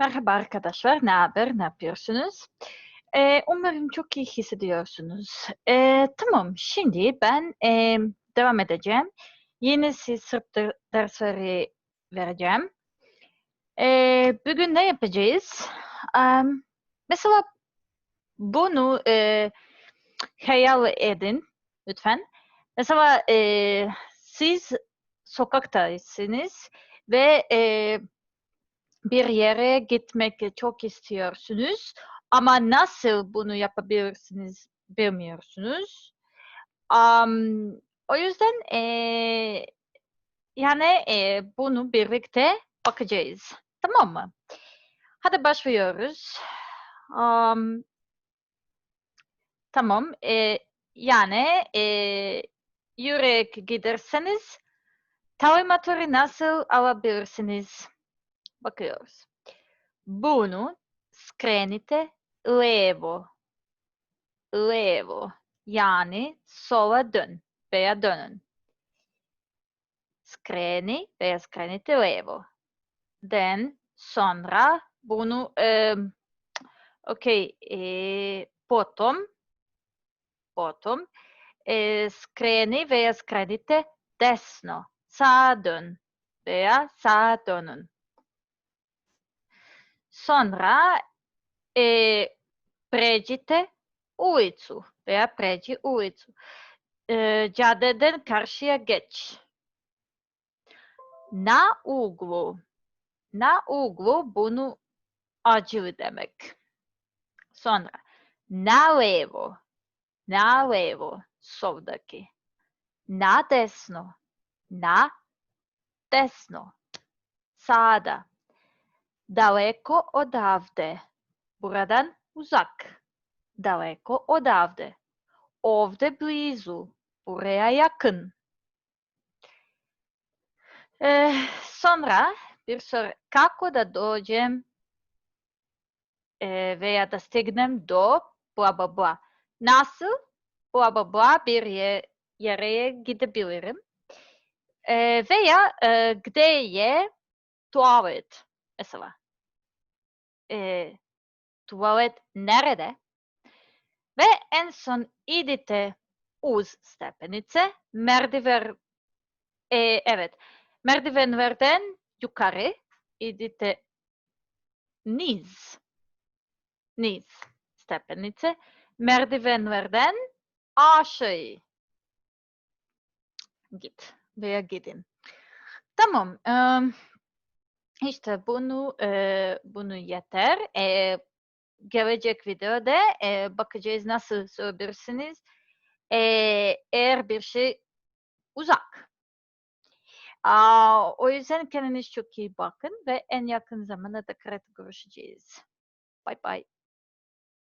Merhaba arkadaşlar, ne haber, ne yapıyorsunuz? Ee, umarım çok iyi hissediyorsunuz. Ee, tamam, şimdi ben e, devam edeceğim. Yeni sırf de- dersleri vereceğim. Ee, bugün ne yapacağız? Am, mesela bunu e, hayal edin lütfen. Mesela e, siz sokaktasınız ve e, bir yere gitmek çok istiyorsunuz ama nasıl bunu yapabilirsiniz bilmiyorsunuz. Am, o yüzden eee, yani eee, bunu birlikte bakacağız. Tamam mı? Hadi başlıyoruz. Am, tamam. eee, yani eee yürek giderseniz talimatları nasıl alabilirsiniz? Bakıyoruz. Bunu skrenite levo. Levo. Yani sola dön veya dönün. Skreni veya skrenite levo. Den sonra bunu em, okey e, potom potom e, skreni veya skrenite desno. Sağa dön veya sağa dönün. Sonra e, pređite ulicu veya pređi ulicu. E, caddeden karşıya geç. Na uglu. Na uglu bunu acılı demek. Sonra na levo. Na levo soldaki. Na desno. Na desno. Sağda. Daleko odavde. Buradan uzak. Daleko odavde. Ovde blizu. Buraya yakın. Eh, sonra bir soru. Kako da dođem eh, veya da stignem do bla bla bla. Nasıl bla bla bla bir ye- yere gidebilirim. Eh, veya eh, gde je tuvalet mesela. Eh, tuvalet nerede? Ve en son idite uz stepenice, merdiven, e, evet, merdivenlerden yukarı idite niz, niz stepenice, merdivenlerden aşağı git veya gidin. Tamam, em, işte bunu e, bunu yeter. E, gelecek videoda e, bakacağız nasıl söylersiniz. E, eğer bir şey uzak. Aa, o yüzden kendiniz çok iyi bakın ve en yakın zamanda tekrar görüşeceğiz. Bye bye.